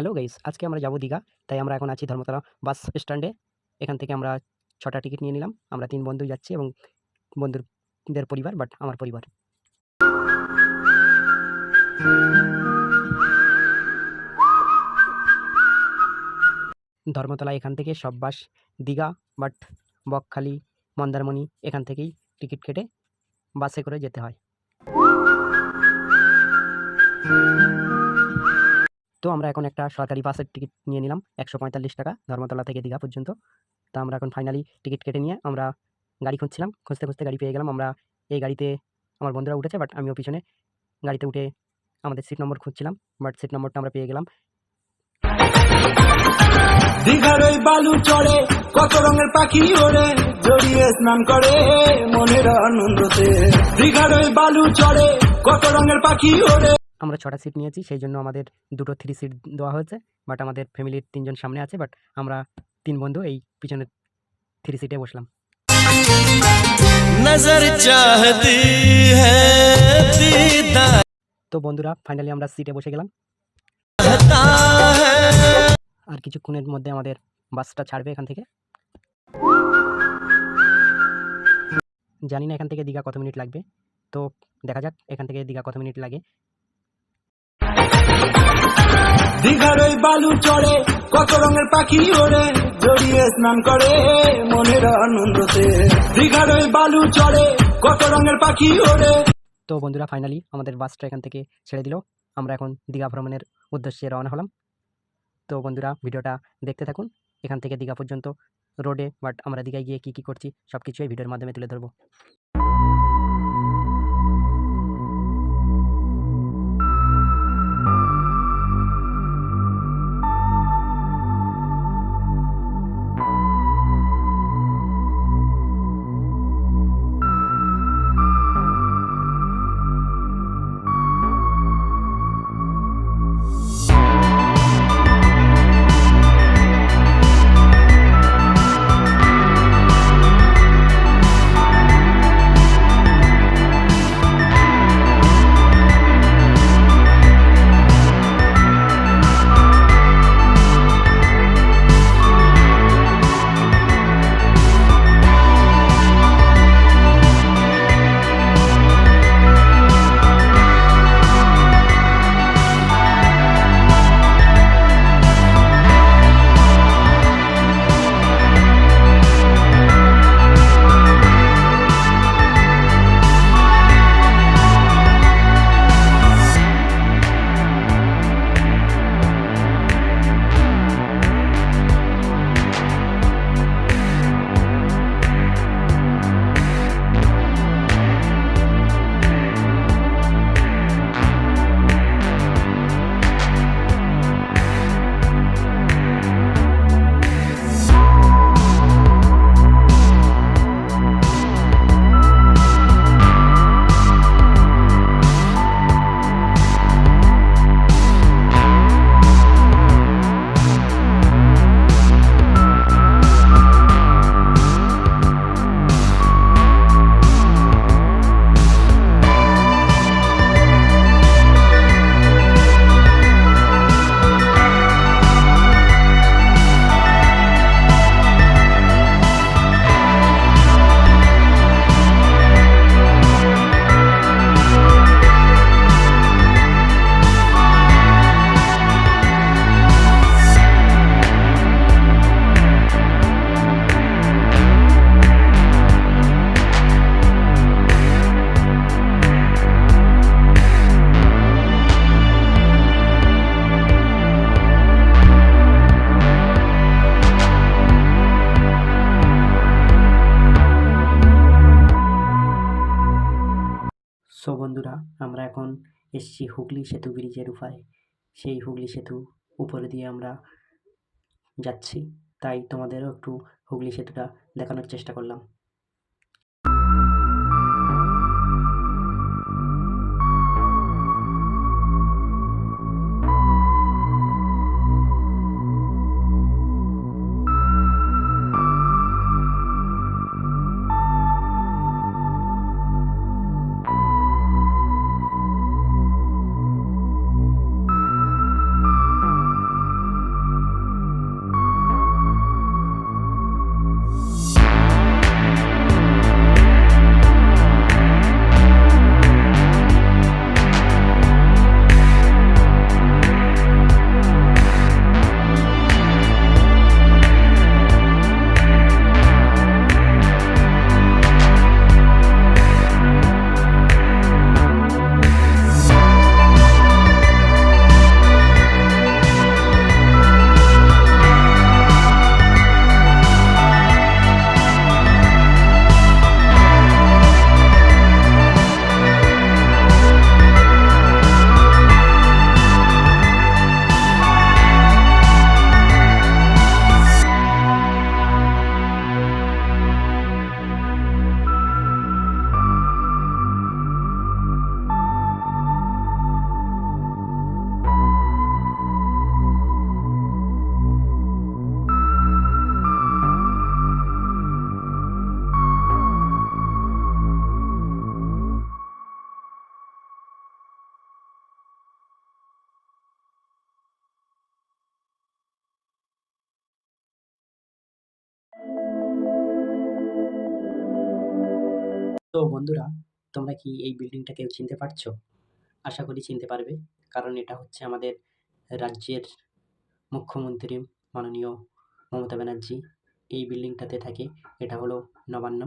Hello guys আজকে আমরা যাব দীঘা। তাই আমরা এখন আছি ধর্মতলা বাস স্ট্যান্ডে। এখান থেকে আমরা ছটা টিকিট নিয়ে নিলাম। আমরা তিন বন্ধু যাচ্ছি এবং বন্ধুদের পরিবার বাট আমার পরিবার। ধর্মতলা এখান থেকে সব বাস, দীঘা বাট বকখালি, মন্দারমণি এখান থেকেই টিকিট কেটে বাসে করে যেতে হয়। তো আমরা এখন একটা সরকারি বাসের টিকিট নিয়ে নিলাম একশো পঁয়তাল্লিশ টাকা ধর্মতলা থেকে দীঘা পর্যন্ত। তা আমরা এখন ফাইনালি টিকিট কেটে নিয়ে আমরা গাড়ি খুঁজছিলাম, খুঁজতে খুঁজতে গাড়ি পেয়ে গেলাম। আমরা এই গাড়িতে আমার বন্ধুরা উঠেছে বাট আমিও পিছনে গাড়িতে উঠে আমাদের সিট নম্বর খুঁজছিলাম বাট সিট নম্বরটা আমরা পেয়ে গেলাম। দীঘার ওই বালু চড়ে, কত রঙের পাখি ওড়ে, জড়িয়ে স্নান করে মনের আনন্দতে। দীঘার ওই বালু চড়ে, কত রঙের পাখি আমরা ছটা সিট নিয়েছি সেই জন্য আমাদের দুটো থ্রি সিট দেওয়া হয়েছে বাট আমাদের ফ্যামিলির তিনজন সামনে আছে বাট আমরা তিন বন্ধু এই পিছনে থ্রি সিটে বসলাম। তো বন্ধুরা ফাইনালি আমরা সিটে বসে গেলাম। আর কিছুক্ষণের মধ্যে আমাদের বাসটা ছাড়বে এখান থেকে। জানি না এখান থেকে দীঘা কত মিনিট লাগবে তো দেখা যাক এখান থেকে দীঘা কত মিনিট লাগে। দীঘার ওই বালু চড়ে, কত রঙের পাখি জড়িয়ে স্নান করে মনের আনন্দতে। দীঘার ওই বালু চড়ে, কত রঙের পাখি ওড়ে। তো বন্ধুরা ফাইনালি আমাদের বাসটা এখান থেকে ছেড়ে দিল। আমরা এখন দীঘা ভ্রমণের উদ্দেশ্যে রওনা হলাম। তো বন্ধুরা, ভিডিওটা দেখতে থাকুন। এখান থেকে দীঘা পর্যন্ত রোডে বাট আমরা দীঘায় গিয়ে কী কী করছি সব কিছুই ভিডিওর মাধ্যমে তুলে ধরবো। উপায় সেই হুগলি সেতু উপরে দিয়ে আমরা যাচ্ছি। তাই তোমাদেরও একটু হুগলি সেতুটা দেখানোর চেষ্টা করলাম। তো বন্ধুরা, তোমরা কি এই বিল্ডিংটা কেউ চিনতে পারছ? আশা করি চিনতে পারবে, কারণ এটা হচ্ছে আমাদের রাজ্যের মুখ্যমন্ত্রী মাননীয় মমতা ব্যানার্জি। এই বিল্ডিংটাতে থাকে, এটা হলো নবান্ন।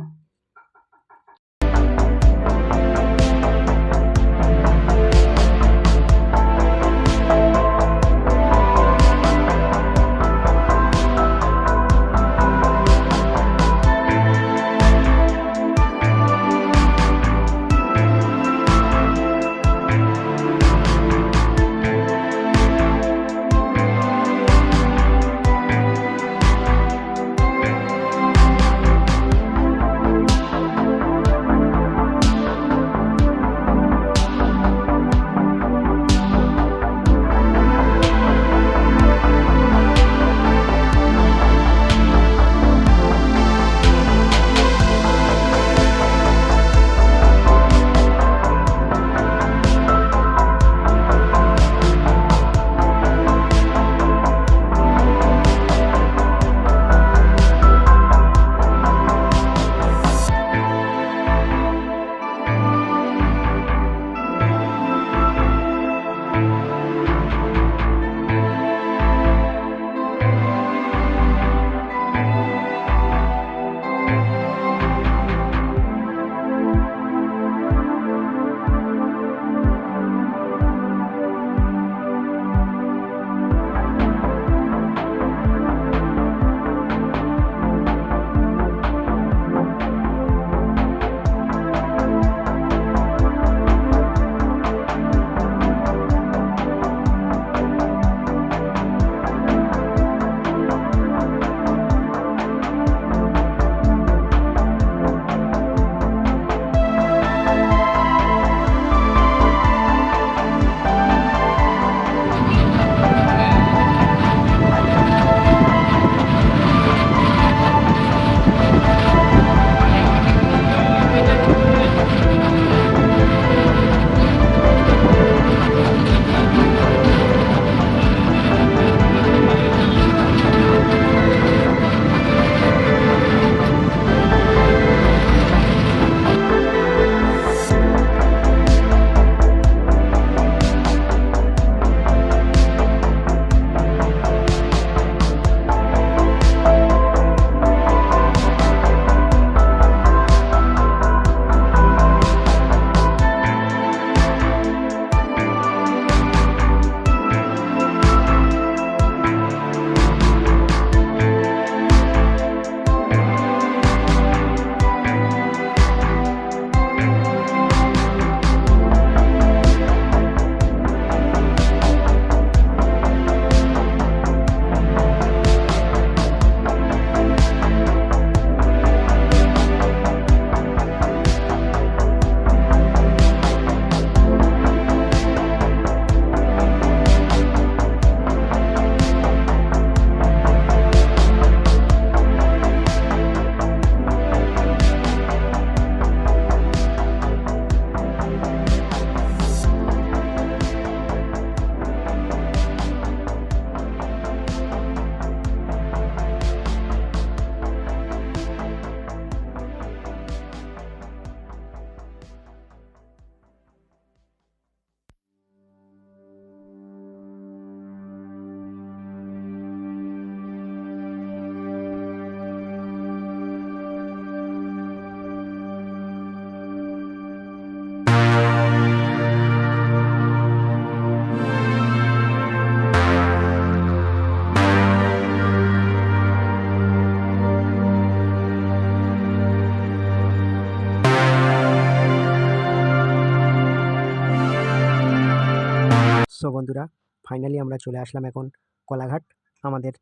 ফাইনালি আমরা চলে আসলাম এখন কোলাঘাট। আমাদের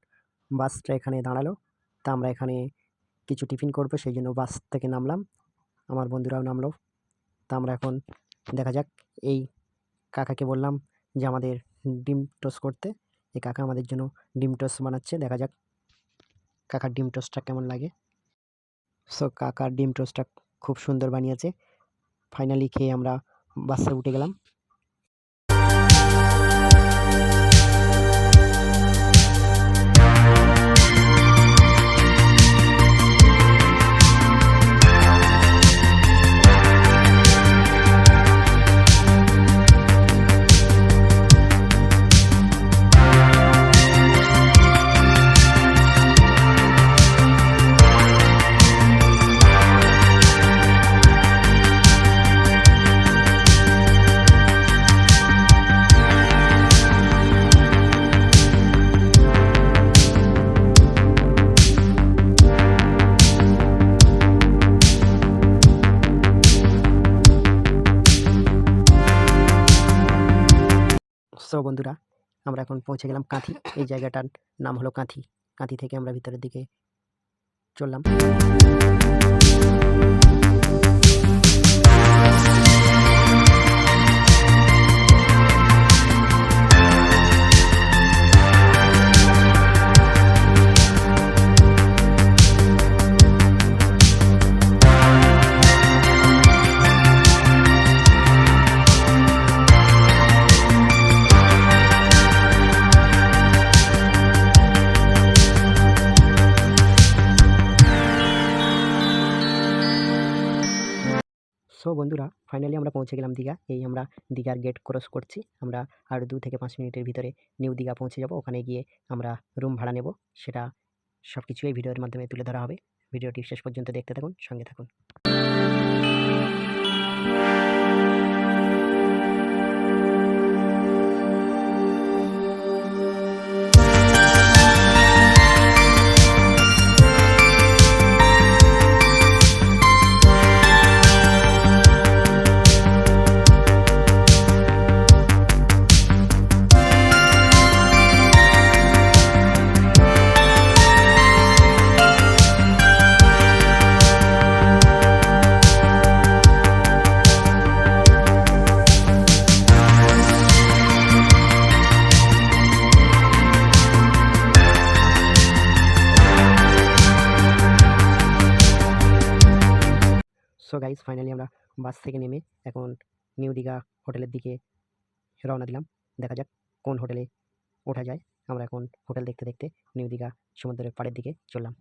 বাসটা এখানে দাঁড়াল। তা আমরা এখানে কিছু টিফিন করব, সেই জন্য বাস থেকে নামলাম। আমার বন্ধুরাও নামলো। তা আমরা এখন দেখা যাক, এই কাকাকে বললাম যে আমাদের ডিম টোস্ট করতে। এই কাকা আমাদের জন্য ডিম টোস্ট বানাচ্ছে, দেখা যাক কাকার ডিম টোস্টটা কেমন লাগে। সো কাকার ডিম টোস্টটা খুব সুন্দর বানিয়েছে। ফাইনালি খেয়ে আমরা বাসে উঠে গেলাম। আমরা এখন পৌঁছে গেলাম কাঁথি। এই জায়গাটার নাম হলো কাঁথি। কাঁথি থেকে আমরা ভিতরের দিকে চললাম। সো বন্ধুরা ফাইনালি আমরা পৌঁছে গেলাম দীঘা। এই আমরা দীঘার গেট ক্রস করছি। আমরা আর দু থেকে পাঁচ মিনিটের ভিতরে নিউ দীঘা পৌঁছে যাব। ওখানে গিয়ে আমরা রুম ভাড়া নেব। সেটা সব কিছু এই ভিডিওর মাধ্যমে তুলে ধরা হবে। ভিডিওটি শেষ পর্যন্ত দেখতে থাকুন, সঙ্গে থাকুন। গাইজ ফাইনালি আমরা বাস থেকে নেমে এখন নিউ দীঘা হোটেলের দিকে রওনা দিলাম। দেখা যাক কোন হোটেলে ওঠা যায়। আমরা এখন হোটেল দেখতে দেখতে নিউ দীঘা সমুদ্রের পাড়ের দিকে চললাম।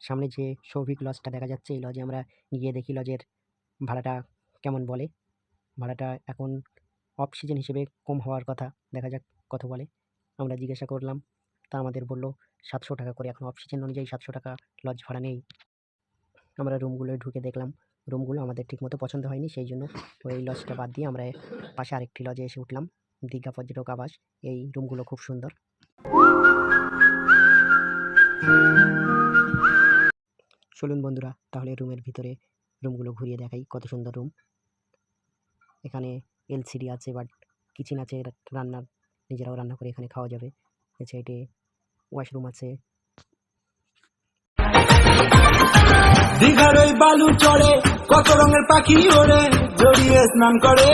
সামনে যে সৌভিক লজটা দেখা যাচ্ছে, এই লজে আমরা গিয়ে দেখি লজের ভাড়াটা কেমন বলে। ভাড়াটা এখন অফ সিজন হিসেবে কম হওয়ার কথা, দেখা যাক কত বলে। আমরা জিজ্ঞাসা করলাম, তা আমাদের বলল সাতশো টাকা করে। এখন অফ সিজন অনুযায়ী সাতশো টাকা লজ ভাড়া নেই। আমরা রুমগুলোয় ঢুকে দেখলাম। রুমগুলো আমাদের ঠিকমতো পছন্দ হয়নি, সেই জন্য ওই লজটা বাদ দিয়ে আমরা পাশে আরেকটি লজে এসে উঠলাম। দীঘা পর্যটক আবাস, এই রুমগুলো খুব সুন্দর। চলুন বন্ধুরা তাহলে রুমের ভিতরে রুমগুলো ঘুরিয়ে দেখাই কত সুন্দর রুম। এখানে এলসিডি আছে বাট কিচেন আছে রান্নার নিজেরাও রান্না করে এখানে খাওয়া যাবে। এ সাইডে ওয়াশরুম আছে। দীঘার ওই বালু চড়ে কত রঙের পাখি ওড়ে জড়িয়ে স্নান করে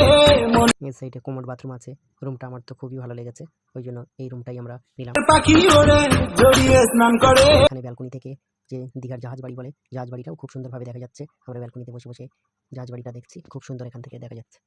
মনের সাইডে কোমর বাথরুম আছে রুমটা আমার তো খুবই ভালো লেগেছে ওই জন্য এই রুমটাই আমরা নিলাম। পাখি ওড়ে জড়িয়ে স্নান করে। এখানে ব্যালকনি থেকে যে দীঘার জাহাজ বাড়ি বলে জাহাজ বাড়িটাও খুব সুন্দরভাবে দেখা যাচ্ছে। আমরা ব্যালকনিতে বসে বসে জাহাজ বাড়িটা দেখছি, খুব সুন্দর এখান থেকে দেখা যাচ্ছে।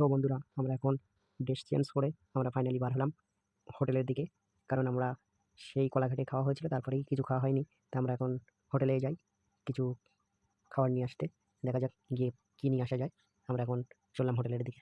সো বন্ধুরা, আমরা এখন ড্রেস চেঞ্জ করে আমরা ফাইনালি বার হলাম হোটেলের দিকে। কারণ আমরা সেই কলাঘাটে খাওয়া হয়েছিল, তারপরেই কিছু খাওয়া হয়নি। তা আমরা এখন হোটেলে যাই, কিছু খাবার নিয়ে আসতে। দেখা যাক গিয়ে কী নিয়ে আসা যায়। আমরা এখন চললাম হোটেলের দিকে।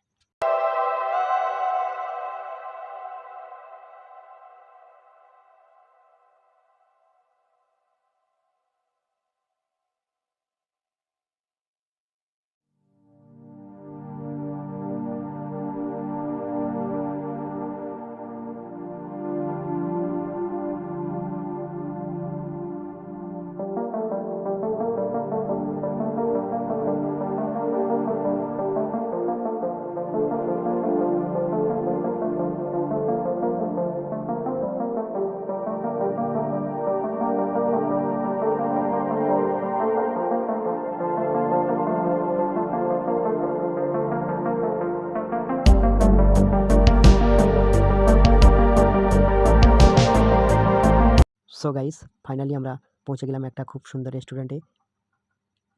সো গাইস ফাইনালি আমরা পৌঁছে গেলাম একটা খুব সুন্দর রেস্টুরেন্টে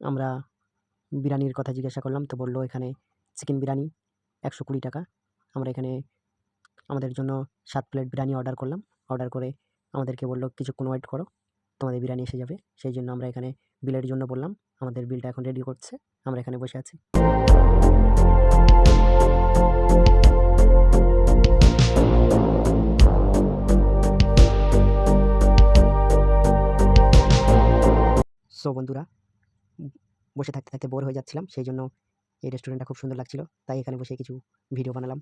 আমরা বিরিয়ানির কথা জিজ্ঞাসা করলাম, তো বলল এখানে চিকেন বিরিয়ানি একশো কুড়ি টাকা। আমরা এখানে আমাদের জন্য সাত প্লেট বিরিয়ানি অর্ডার করলাম। অর্ডার করে আমাদেরকে বলল, কিছুক্ষণ ওয়েট করো, তোমাদের বিরিয়ানি এসে যাবে। সেই জন্য আমরা এখানে বিলের জন্য বললাম। আমাদের বিলটা এখন রেডি করছে। আমরা এখানে বসে আছি। বসে থাকতে থাকতে বোর হয়ে যাচ্ছিলাম। সেই জন্য এই রেস্টুরেন্টটা খুব সুন্দর লাগছিল। তাই এখানে বসে কিছু ভিডিও বানালাম।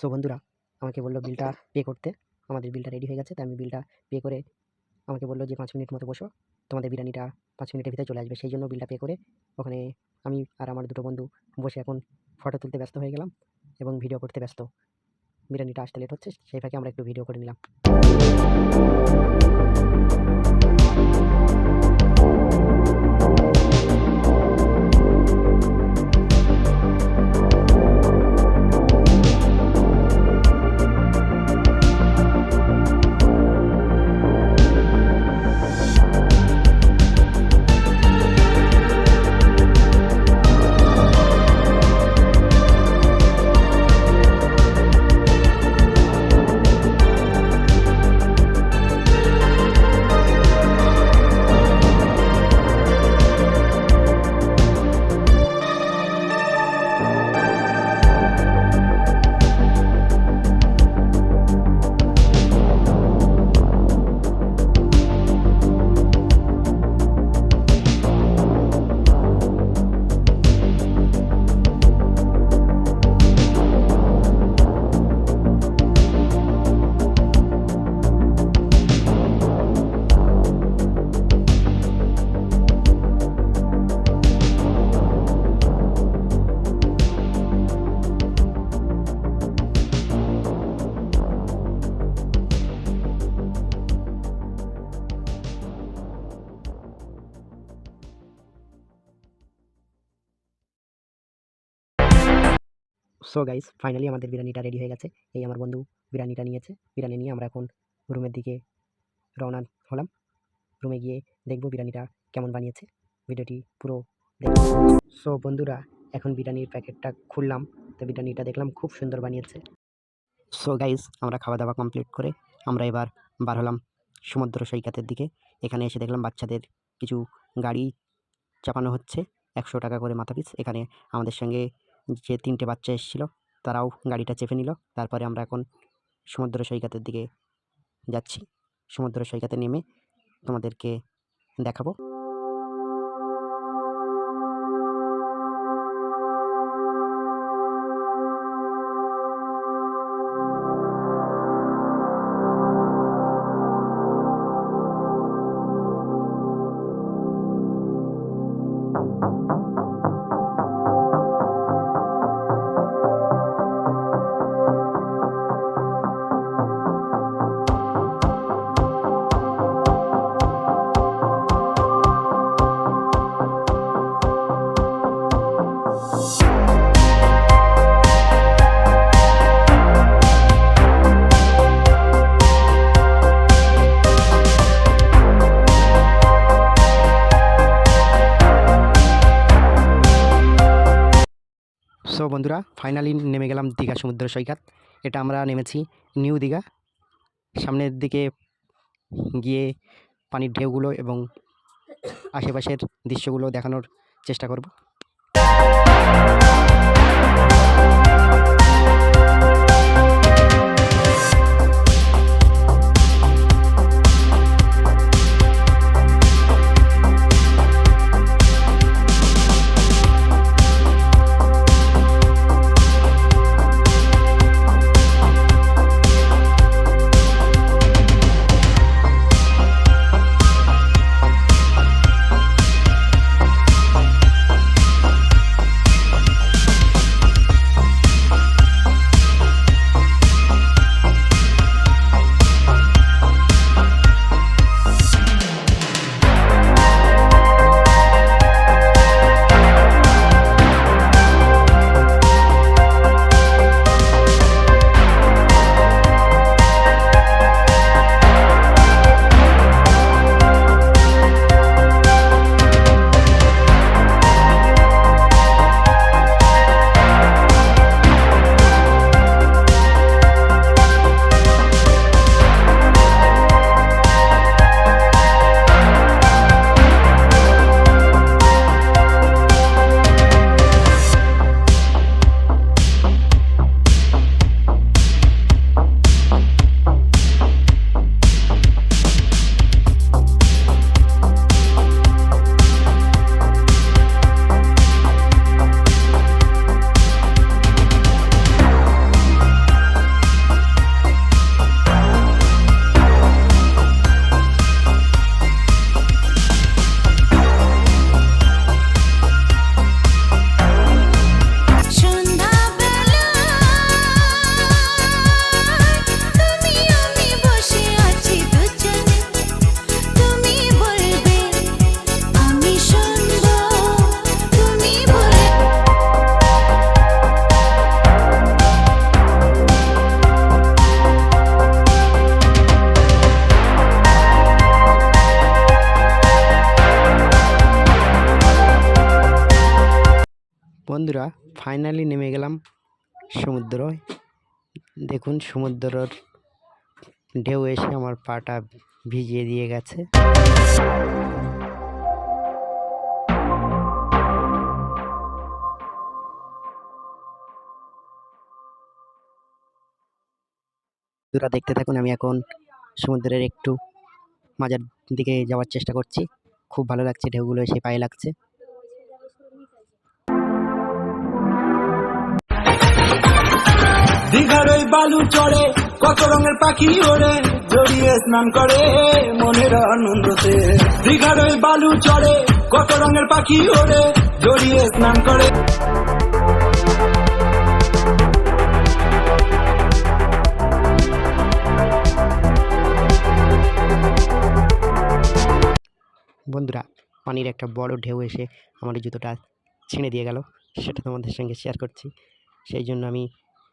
সো বন্ধুরা আমাকে বলল বিলটা পে করতে। আমাদের বিলটা রেডি হয়ে গেছে তাই আমি বিলটা পে করে আমাকে বলল যে পাঁচ মিনিট মতো বসো। তোমাদের বিরিয়ানিটা পাঁচ মিনিটের ভিতরে চলে আসবে। সেই জন্য বিলটা পে করে ওখানে আমি আর আমার দুটো বন্ধু বসে এখন ফটো তুলতে ব্যস্ত হয়ে গেলাম এবং ভিডিও করতে ব্যস্ত। বিরিয়ানিটা আসতে লেট হচ্ছে সেই ফাঁকে আমরা একটু ভিডিও করে নিলাম। সো গাইস ফাইনালি আমাদের বিরিয়ানিটা রেডি হয়ে গেছে। এই আমার বন্ধু বিরিয়ানিটা নিয়েছে। বিরিয়ানি নিয়ে আমরা এখন রুমের দিকে রওনা হলাম। রুমে গিয়ে দেখব বিরিয়ানিটা কেমন বানিয়েছে। ভিডিওটি পুরো সো বন্ধুরা, এখন বিরিয়ানির প্যাকেটটা খুললাম। তো বিরিয়ানিটা দেখলাম খুব সুন্দর বানিয়েছে। সো গাইস আমরা খাওয়া দাওয়া কমপ্লিট করে আমরা এবার বার হলাম সমুদ্র সৈকতের দিকে। এখানে এসে দেখলাম বাচ্চাদের কিছু গাড়ি চাপানো হচ্ছে। একশো টাকা করে মাথা পিস এখানে আমাদের সঙ্গে যে তিনটে বাচ্চা এসেছিল, তারাও গাড়িটা চেপে নিল। তারপরে আমরা এখন সমুদ্র সৈকতের দিকে যাচ্ছি। সমুদ্র সৈকতে নেমে তোমাদেরকে দেখাবো। ফাইনালি নেমে গেলাম দীঘা সমুদ্র সৈকত। এটা আমরা নেমেছি নিউ দীঘা। সামনের দিকে গিয়ে পানির ঢেউগুলো এবং আশেপাশের দৃশ্যগুলো দেখানোর চেষ্টা করব। ফাইনালি নেমে গেলাম সমুদ্রয় দেখুন সমুদ্রর ঢেউ এসে আমার পাটা ভিজিয়ে দিয়ে গেছে। বন্ধুরা, দেখতে থাকুন, আমি এখন সমুদ্রের একটু মাজার দিকে যাওয়ার চেষ্টা করছি। খুব ভালো লাগছে, ঢেউগুলো এসে পায়ে লাগছে। বালু চড়ে, কত রঙের পাখি ওড়ে, জড়িয়ে স্নান করে মনের আনন্দতে দীঘার ওই বালু চড়ে, কত রঙের পাখি ওড়ে, জড়িয়ে স্নান করে। বন্ধুরা, পানির একটা বড় ঢেউ এসে আমার জুতোটা ছিঁড়ে দিয়ে গেল। সেটা তোমাদের সঙ্গে শেয়ার করছি। সেই জন্য আমি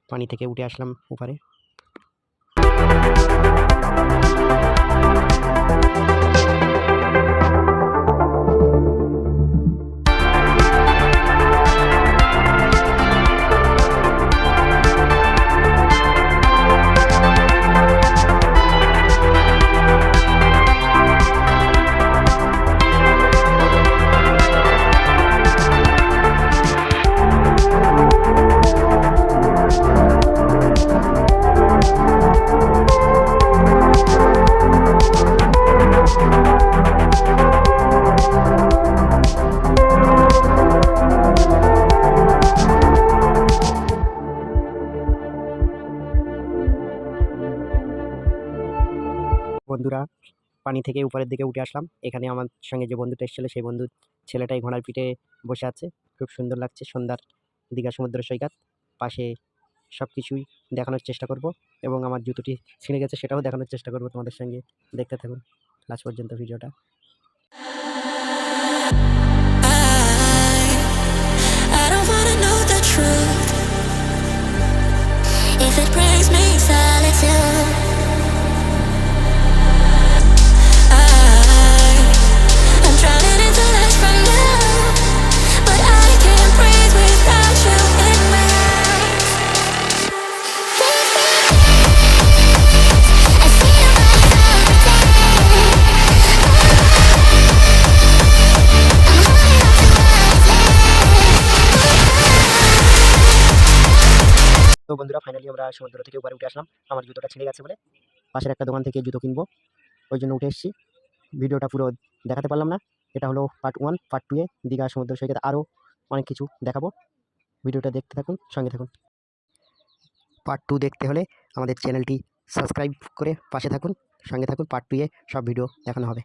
পানি থেকে উঠে আসলাম উপরে পানি থেকে উপরের দিকে উঠে আসলাম। এখানে আমার সঙ্গে যে বন্ধুটা এসেছিল, সেই বন্ধু ছেলেটাই ঘোড়ার পিঠে বসে আছে। খুব সুন্দর লাগছে, সন্ধ্যার দীঘা সমুদ্র সৈকত। পাশে সব কিছুই দেখানোর চেষ্টা করব এবং আমার জুতোটি ছিঁড়ে গেছে, সেটাও দেখানোর চেষ্টা করব তোমাদের সঙ্গে। দেখতে থাকুন। লাস্ট পর্যন্ত ভিডিওটা। If it brings me solitude. বন্ধুরা আমরা সমুদ্র থেকে উপরে উঠে আসলাম। আমার জুতোটা ছিঁড়ে গেছে বলে পাশের একটা দোকান থেকে জুতো কিনবো। ওই জন্য উঠে এসেছি। ভিডিওটা পুরো দেখাতে পারলাম না। এটা হলো পার্ট ওয়ান পার্ট টুয়ে দীঘা সমুদ্র সৈকত আরও অনেক কিছু দেখাবো। ভিডিওটা দেখতে থাকুন, সঙ্গে থাকুন। পার্ট টু দেখতে হলে আমাদের চ্যানেলটি সাবস্ক্রাইব করে পাশে থাকুন, সঙ্গে থাকুন। পার্ট টুয়ে সব ভিডিও দেখানো হবে।